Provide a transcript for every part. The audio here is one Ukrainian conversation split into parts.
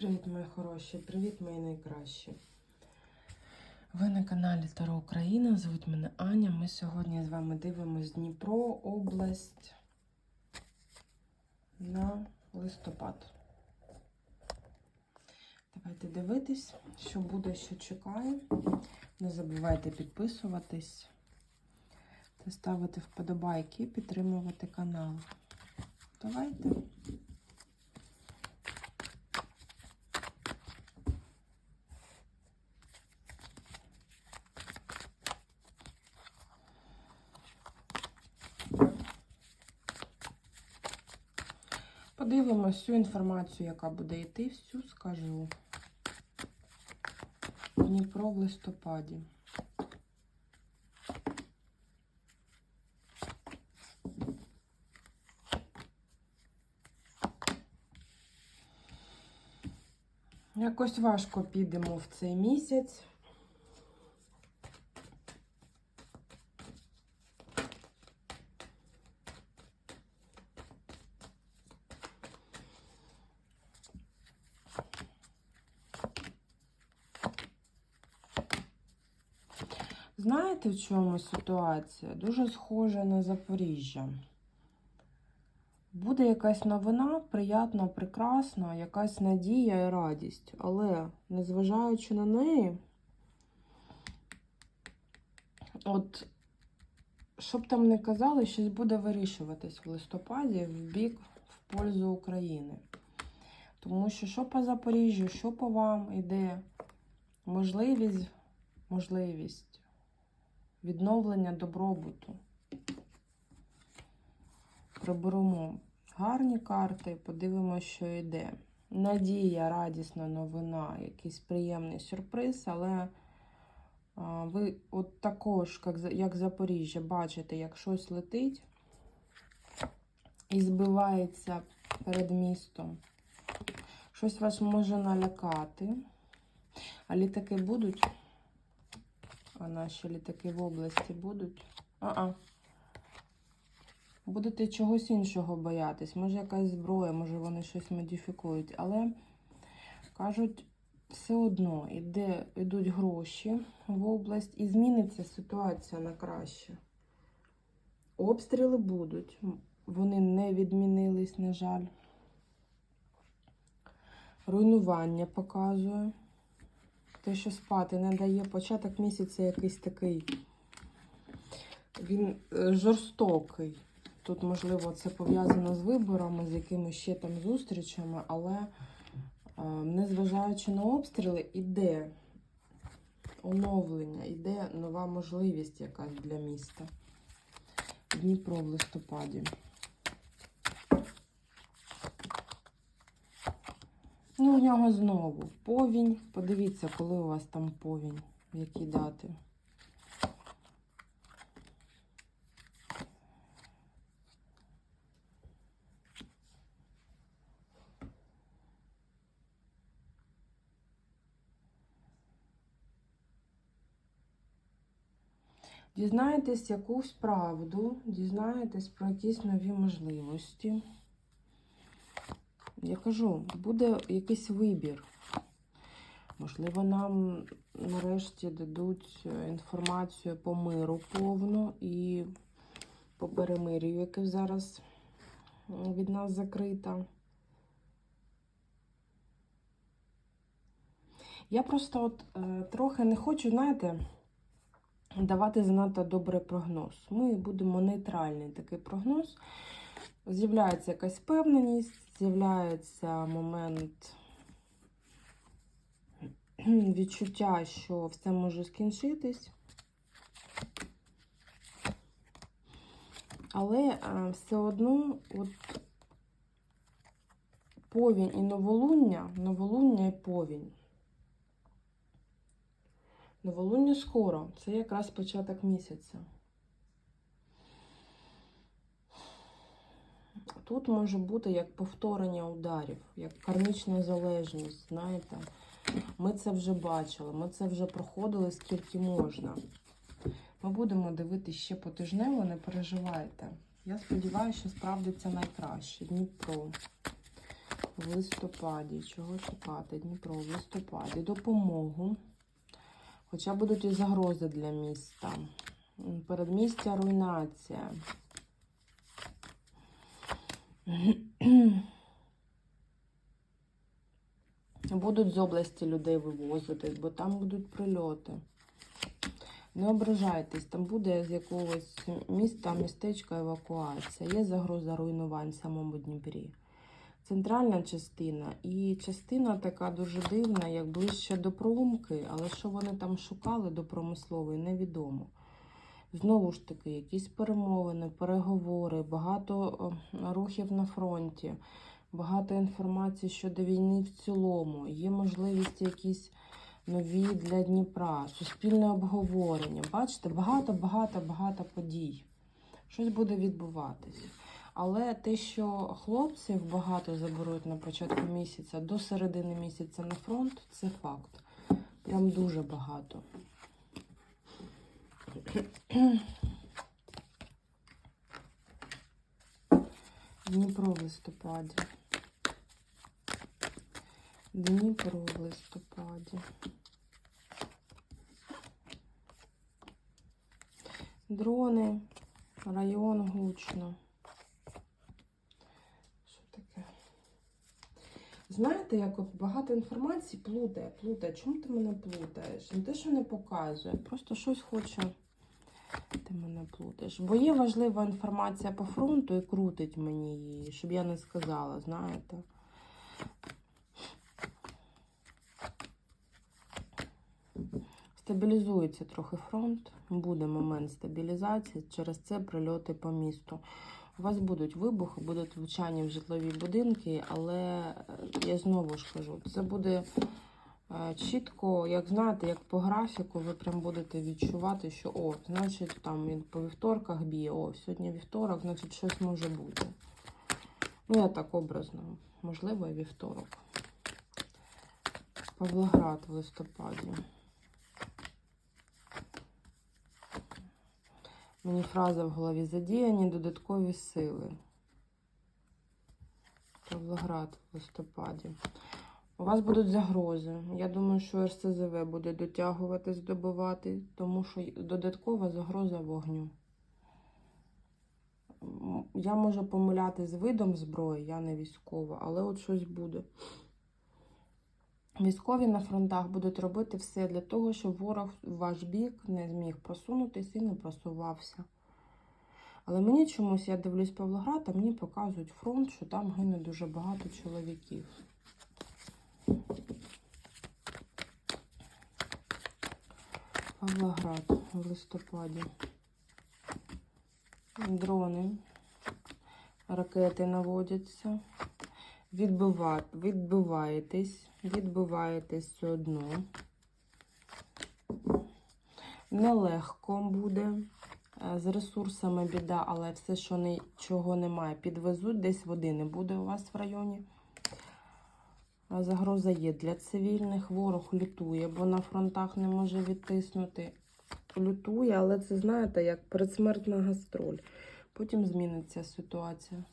Привіт-привіт, мої хороші! Привіт, мої найкращі! Ви на каналі Таро Україна. Звуть мене Аня. Ми сьогодні з вами дивимось Дніпро, область на листопад. Давайте дивитись, що буде, що чекає. Не забувайте підписуватись та ставити вподобайки, підтримувати канал. Давайте. Подивимось всю інформацію, яка буде йти, всю скажу. Дніпро в листопаді. Якось важко підемо в цей місяць. Знаєте, в чому ситуація? Дуже схожа на Запоріжжя. Буде якась новина, приятна, прекрасна, якась надія і радість. Але, незважаючи на неї, от, що б там не казали, щось буде вирішуватись в листопаді в бік в пользу України. Тому що що по Запоріжжю, що по вам іде можливість, можливість відновлення добробуту. Приберемо гарні карти, подивимося, що йде. Надія, радісна новина, якийсь приємний сюрприз, але ви от також, як Запоріжжя, бачите, як щось летить і збивається перед містом. Щось вас може налякати. А літаки будуть? А наші літаки в області будуть? А-а. Будете чогось іншого боятись. Може, якась зброя, може вони щось модифікують. Але кажуть, все одно іде, йдуть гроші в область і зміниться ситуація на краще. Обстріли будуть. Вони не відмінились, на жаль. Руйнування показує. Те, що спати не дає початок місяця якийсь такий. Він е, жорстокий. Тут, можливо, це пов'язано з виборами, з якимись ще там зустрічами, але е, незважаючи на обстріли, іде оновлення, іде нова можливість якась для міста. Дніпро в листопаді. Ну, у нього знову повінь. Подивіться, коли у вас там повінь, в які дати. Дізнаєтесь якусь правду, дізнаєтесь про якісь нові можливості. Я кажу, буде якийсь вибір. Можливо, нам нарешті дадуть інформацію по миру повну і по перемир'ю, яке зараз від нас закрита. Я просто от е, трохи не хочу, знаєте, давати занадто добрий прогноз. Ми будемо нейтральний такий прогноз. З'являється якась впевненість, з'являється момент відчуття, що все може скінчитись. Але е, все одно от повінь і новолуння, новолуння і повінь. Новолуння скоро, це якраз початок місяця. Тут може бути як повторення ударів, як кармічна залежність, знаєте. Ми це вже бачили, ми це вже проходили скільки можна. Ми будемо дивитися ще потижнево, не переживайте. Я сподіваюся, що справдиться найкраще. Дніпро. в листопаді. Чого чекати? Дніпро в листопаді. Допомогу. Хоча будуть і загрози для міста. Передмістя руйнація. Будуть з області людей вивозити, бо там будуть прильоти. Не ображайтесь, там буде з якогось міста, містечка евакуація. Є загроза руйнувань в самому Дніпрі. Центральна частина і частина така дуже дивна, як ближче до промки, але що вони там шукали до промислової, невідомо. Знову ж таки, якісь перемовини, переговори, багато е, рухів на фронті, багато інформації щодо війни в цілому. Є можливість якісь нові для Дніпра, суспільне обговорення. Бачите, багато, багато, багато подій. Щось буде відбуватись. Але те, що хлопців багато заберуть на початку місяця до середини місяця на фронт, це факт. Прям дуже багато. Дніпро в листопаді. Дніпро в листопаді. Дрони, район гучно. Що таке? Знаєте, як от багато інформації плутає, плутає. Чому ти мене плутаєш? Не те, що не показує, просто щось хоче. Мене плутаєш. Бо є важлива інформація по фронту і крутить мені її, щоб я не сказала, знаєте. Стабілізується трохи фронт, буде момент стабілізації, через це прильоти по місту. У вас будуть вибухи, будуть влучання в житлові будинки, але е, я знову ж кажу, це буде чітко, як знаєте, як по графіку, ви прям будете відчувати, що о, значить, там він по вівторках б'є, о, сьогодні вівторок, значить щось може бути. Ну, я так образно, можливо, і вівторок. Павлоград в листопаді. Мені фраза в голові задіяні додаткові сили. Павлоград в листопаді. У вас будуть загрози. Я думаю, що РСЗВ буде дотягувати, здобувати, тому що додаткова загроза вогню. Я можу помиляти з видом зброї, я не військова, але от щось буде. Військові на фронтах будуть робити все для того, щоб ворог в ваш бік не зміг просунутися і не просувався. Але мені чомусь, я дивлюсь Павлоград, а мені показують фронт, що там гине дуже багато чоловіків. Павлоград в листопаді. Дрони, ракети наводяться. Відбива... Відбиваєтесь, відбиваєтесь все одно. Нелегко буде. Е, З ресурсами біда, але все, що нічого немає, підвезуть, десь води не буде у вас в районі. Загроза є для цивільних. Ворог лютує, бо на фронтах не може відтиснути. Лютує, але це, знаєте, як передсмертна гастроль. Потім зміниться ситуація.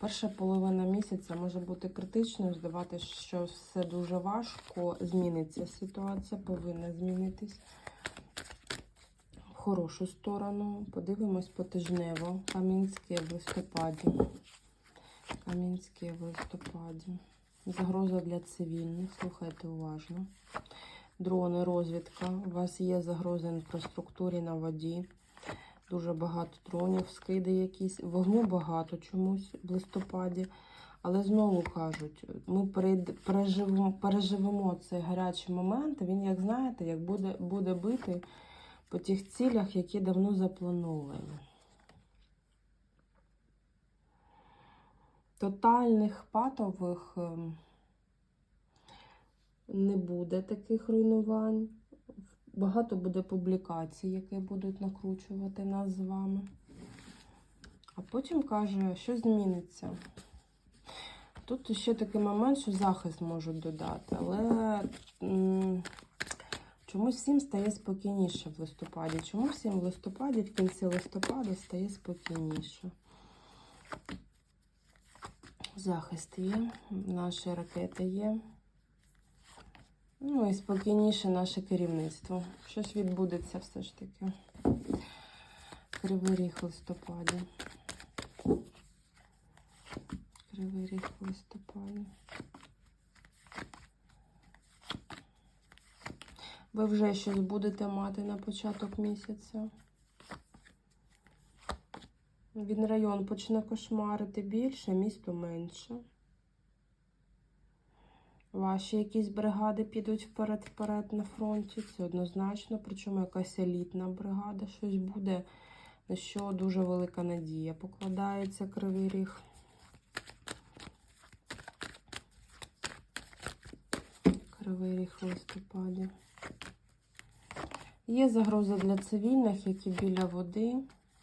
Перша половина місяця може бути критичною, здаватися, що все дуже важко. Зміниться ситуація, повинна змінитись в хорошу сторону. Подивимось потижнево. Кам'янське в листопаді. Кам'янське в листопаді. Загроза для цивільних. Слухайте уважно. Дрони, розвідка. У вас є загроза інфраструктурі на воді. Дуже багато дронів, скиди якісь. Вогню багато чомусь в листопаді. Але знову кажуть, ми переживемо, переживемо цей гарячий момент. Він, як знаєте, як буде, буде бити по тих цілях, які давно заплановані. Тотальних патових ем, не буде таких руйнувань. Багато буде публікацій, які будуть накручувати нас з вами. А потім каже, що зміниться. Тут ще такий момент, що захист можуть додати, але чомусь всім стає спокійніше в листопаді. Чому всім в листопаді, в кінці листопада стає спокійніше? Захист є, наші ракети є. Ну і спокійніше наше керівництво. Щось відбудеться все ж таки. Кривий ріг в листопаді. Кривий ріг в листопаді. Ви вже щось будете мати на початок місяця. Він район почне кошмарити більше, місто менше. Ваші якісь бригади підуть вперед-вперед на фронті. Це однозначно. Причому якась елітна бригада, щось буде, на що дуже велика надія. Покладається кривий ріг. Кривий ріг в листопаді. Є загроза для цивільних, які біля води.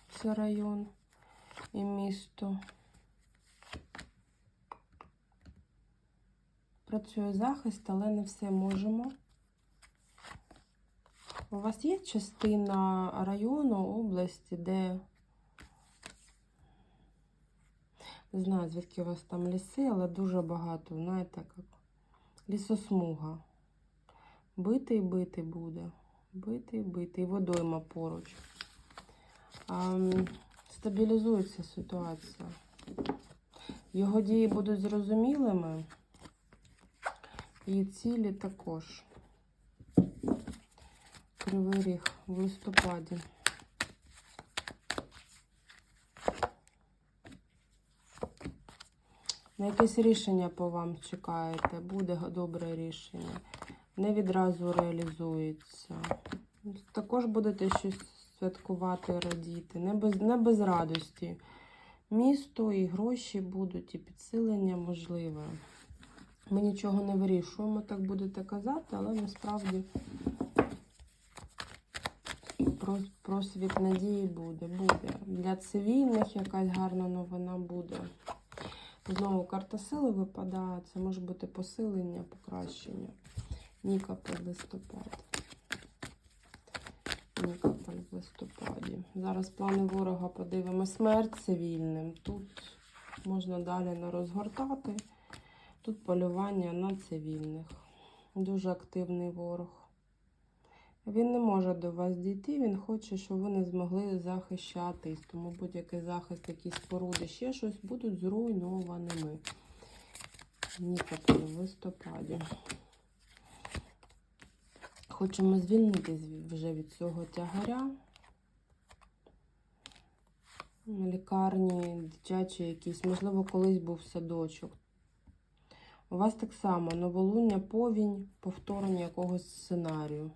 Це район і місто. Працює захист, але не все можемо. У вас є частина району, області, де не знаю, звідки у вас там ліси, але дуже багато, знаєте, як лісосмуга. Битий битий буде. Битий битий. Водойма поруч. А, стабілізується ситуація. Його дії будуть зрозумілими. І цілі також. Кривий ріг в листопаді. На якесь рішення по вам чекаєте, буде добре рішення. Не відразу реалізується. Також будете щось святкувати, радіти. Не без, не без радості. Місто і гроші будуть, і підсилення можливе. Ми нічого не вирішуємо, так будете казати, але насправді просвіт надії буде. Буде. Для цивільних якась гарна новина буде. Знову карта сили випадає. Це може бути посилення, покращення. Нікополь листопад. Нікополь в листопаді. Зараз плани ворога подивимо. Смерть цивільним. Тут можна далі не розгортати. Тут полювання на цивільних. Дуже активний ворог. Він не може до вас дійти, він хоче, щоб ви не змогли захищатись. Тому будь-який захист, якісь споруди, ще щось будуть зруйнованими. Нікополь в листопаді. Хочемо звільнитись вже від цього тягаря. Лікарні, дитячі якісь, можливо, колись був садочок. У вас так само новолуння, повінь, повторення якогось сценарію.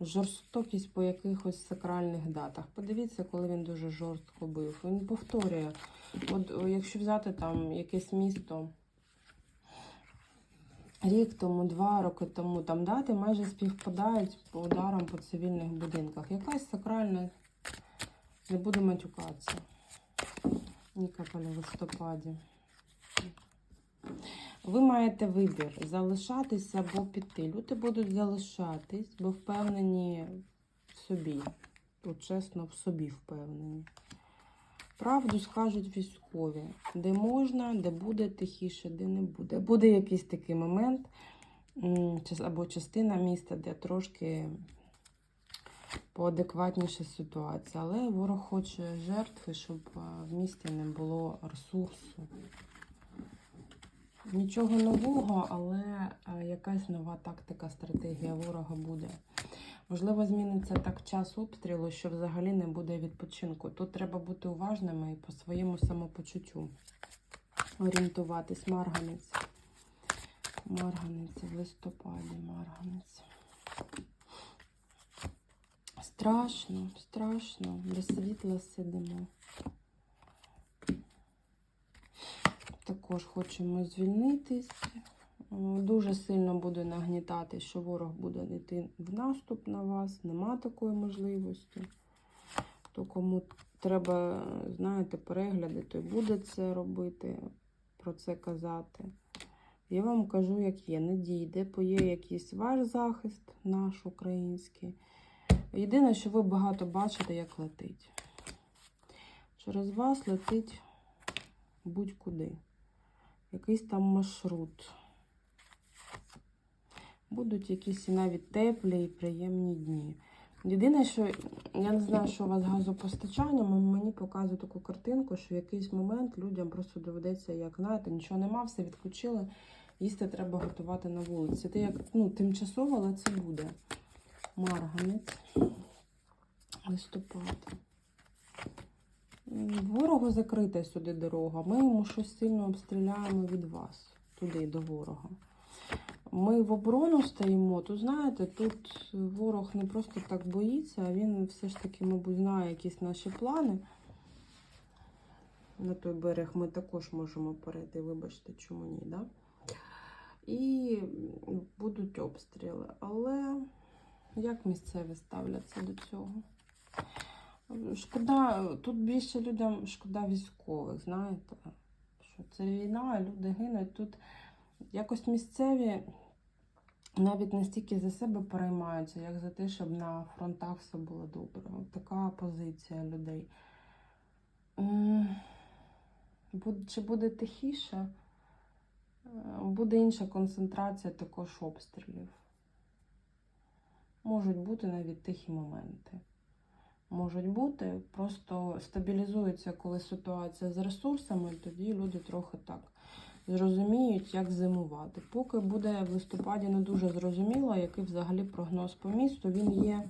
Жорстокість по якихось сакральних датах. Подивіться, коли він дуже жорстко бив. Він повторює. От якщо взяти там якесь місто рік тому, два роки тому, там дати майже співпадають по ударам по цивільних будинках. Якась сакральна, не буду матюкатися. Нікополь в листопаді. Ви маєте вибір залишатися або піти. Люди будуть залишатись, бо впевнені в собі. От чесно, в собі впевнені. Правду скажуть військові, де можна, де буде тихіше, де не буде. Буде якийсь такий момент або частина міста, де трошки поадекватніша ситуація. Але ворог хоче жертви, щоб в місті не було ресурсу. Нічого нового, але е, якась нова тактика, стратегія ворога буде. Можливо, зміниться так час обстрілу, що взагалі не буде відпочинку. Тут треба бути уважними і по своєму самопочуттю орієнтуватись. Марганець. Марганець в листопаді, марганець. Страшно, страшно. Без світла сидимо. Також хочемо звільнитись. О, Дуже сильно буде нагнітати, що ворог буде йти в наступ на вас. Нема такої можливості. То кому треба, знаєте, перегляди, той буде це робити, про це казати. Я вам кажу, як є. Не дійде, бо є якийсь ваш захист, наш український. Єдине, що ви багато бачите, як летить. Через вас летить будь-куди. якийсь там маршрут. Будуть якісь навіть теплі і приємні дні. Єдине, що я не знаю, що у вас з газопостачанням, мені показує таку картинку, що в якийсь момент людям просто доведеться, як знаєте, нічого нема, все відключили. Їсти треба готувати на вулиці. Це як ну, тимчасово, але це буде. Марганець. Листопад. Ворогу закрита сюди дорога. Ми йому щось сильно обстріляємо від вас, туди, до ворога. Ми в оборону стоїмо, то знаєте, тут ворог не просто так боїться, а він все ж таки, мабуть, знає якісь наші плани. На той берег ми також можемо перейти, вибачте, чому ні, да? І будуть обстріли. Але як місцеві ставляться до цього? Шкода, тут більше людям шкода військових, знаєте, що це війна, люди гинуть. Тут якось місцеві навіть не стільки за себе переймаються, як за те, щоб на фронтах все було добре. От така позиція людей. Чи буде тихіше? Е, Буде інша концентрація також обстрілів. Можуть бути навіть тихі моменти. Можуть бути, просто стабілізується, коли ситуація з ресурсами, тоді люди трохи так зрозуміють, як зимувати. Поки буде в листопаді не дуже зрозуміло, який взагалі прогноз по місту. Він є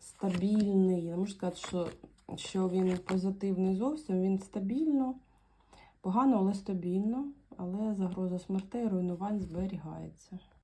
стабільний. Я не можу сказати, що, що він позитивний зовсім, він стабільно, погано, але стабільно, але загроза смертей, руйнувань зберігається.